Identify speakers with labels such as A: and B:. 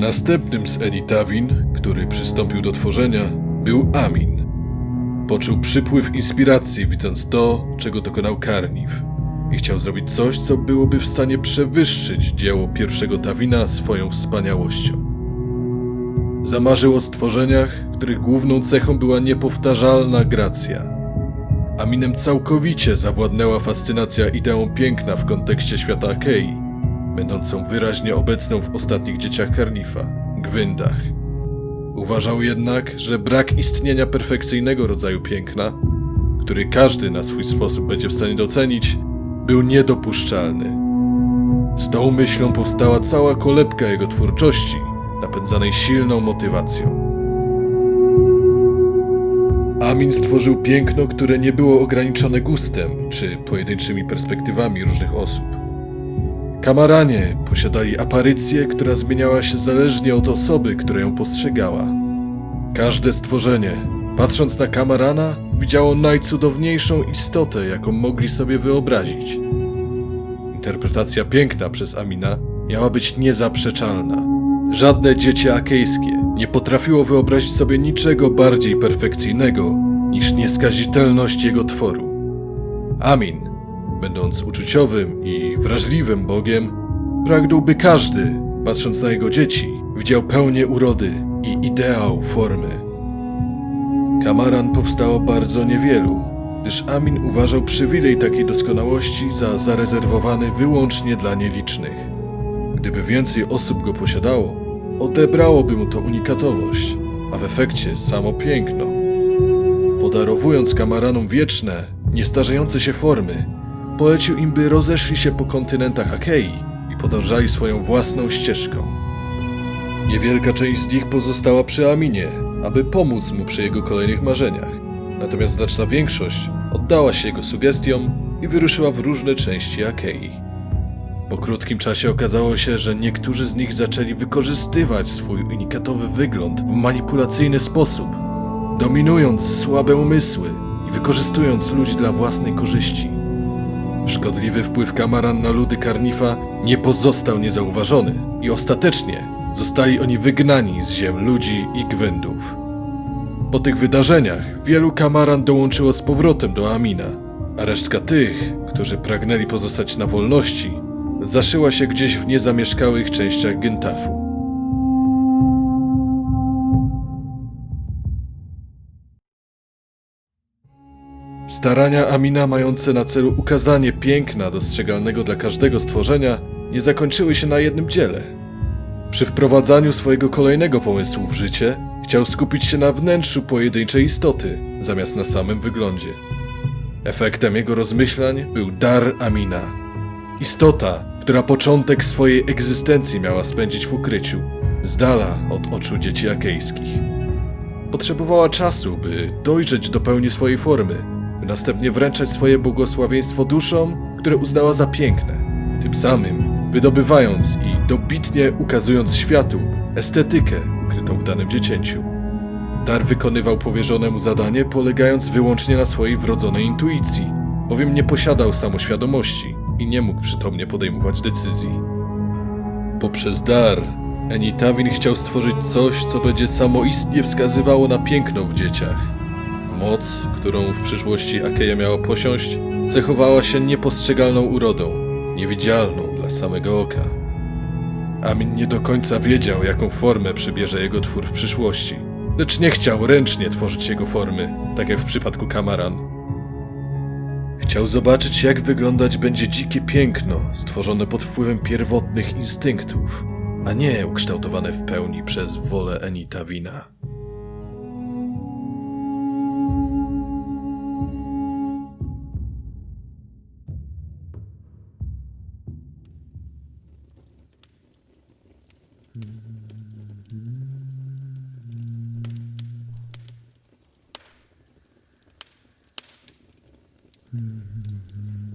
A: Następnym z Enitawin, który przystąpił do tworzenia, był Amin. Poczuł przypływ inspiracji, widząc to, czego dokonał Karniw. I chciał zrobić coś, co byłoby w stanie przewyższyć dzieło pierwszego Tawina swoją wspaniałością. Zamarzył o stworzeniach, których główną cechą była niepowtarzalna gracja. Aminem całkowicie zawładnęła fascynacja ideą piękna w kontekście świata Akei, będącą wyraźnie obecną w ostatnich dzieciach Karnifa, Gwyndach. Uważał jednak, że brak istnienia perfekcyjnego rodzaju piękna, który każdy na swój sposób będzie w stanie docenić, był niedopuszczalny. Z tą myślą powstała cała kolebka jego twórczości, napędzanej silną motywacją. Amin stworzył piękno, które nie było ograniczone gustem czy pojedynczymi perspektywami różnych osób. Kamaranie posiadali aparycję, która zmieniała się zależnie od osoby, która ją postrzegała. Każde stworzenie, patrząc na kamarana, widziało najcudowniejszą istotę, jaką mogli sobie wyobrazić. Interpretacja piękna przez Amina miała być niezaprzeczalna. Żadne dziecię akejskie nie potrafiło wyobrazić sobie niczego bardziej perfekcyjnego niż nieskazitelność jego tworu. Amin, będąc uczuciowym i wrażliwym Bogiem, pragnął by każdy, patrząc na jego dzieci, widział pełnię urody i ideał formy. Kamaran powstało bardzo niewielu, gdyż Amin uważał przywilej takiej doskonałości za zarezerwowany wyłącznie dla nielicznych. Gdyby więcej osób go posiadało, odebrałoby mu to unikatowość, a w efekcie samo piękno. Podarowując kamaranom wieczne, niestarzejące się formy, polecił im, by rozeszli się po kontynentach Akei i podążali swoją własną ścieżką. Niewielka część z nich pozostała przy Aminie, aby pomóc mu przy jego kolejnych marzeniach. Natomiast znaczna większość oddała się jego sugestiom i wyruszyła w różne części Akei. Po krótkim czasie okazało się, że niektórzy z nich zaczęli wykorzystywać swój unikatowy wygląd w manipulacyjny sposób, dominując słabe umysły i wykorzystując ludzi dla własnej korzyści. Szkodliwy wpływ Kamaran na ludy Karnifa nie pozostał niezauważony i ostatecznie zostali oni wygnani z ziem ludzi i gwendów. Po tych wydarzeniach wielu Kamaran dołączyło z powrotem do Amina, a resztka tych, którzy pragnęli pozostać na wolności, zaszyła się gdzieś w niezamieszkałych częściach Gentafu. Starania Amina mające na celu ukazanie piękna dostrzegalnego dla każdego stworzenia nie zakończyły się na jednym dziele. Przy wprowadzaniu swojego kolejnego pomysłu w życie chciał skupić się na wnętrzu pojedynczej istoty, zamiast na samym wyglądzie. Efektem jego rozmyślań był dar Amina. Istota, która początek swojej egzystencji miała spędzić w ukryciu, z dala od oczu dzieci akejskich. Potrzebowała czasu, by dojrzeć do pełni swojej formy, następnie wręczać swoje błogosławieństwo duszom, które uznała za piękne, tym samym wydobywając i dobitnie ukazując światu estetykę ukrytą w danym dziecięciu. Dar wykonywał powierzone mu zadanie, polegając wyłącznie na swojej wrodzonej intuicji, bowiem nie posiadał samoświadomości i nie mógł przytomnie podejmować decyzji. Poprzez dar, Enitawin chciał stworzyć coś, co będzie samoistnie wskazywało na piękno w dzieciach. Moc, którą w przyszłości Akeja miała posiąść, cechowała się niepostrzegalną urodą, niewidzialną dla samego oka. Amin nie do końca wiedział, jaką formę przybierze jego twór w przyszłości, lecz nie chciał ręcznie tworzyć jego formy, tak jak w przypadku Kamaran. Chciał zobaczyć, jak wyglądać będzie dzikie piękno, stworzone pod wpływem pierwotnych instynktów, a nie ukształtowane w pełni przez wolę Enitawina. Mm-hmm.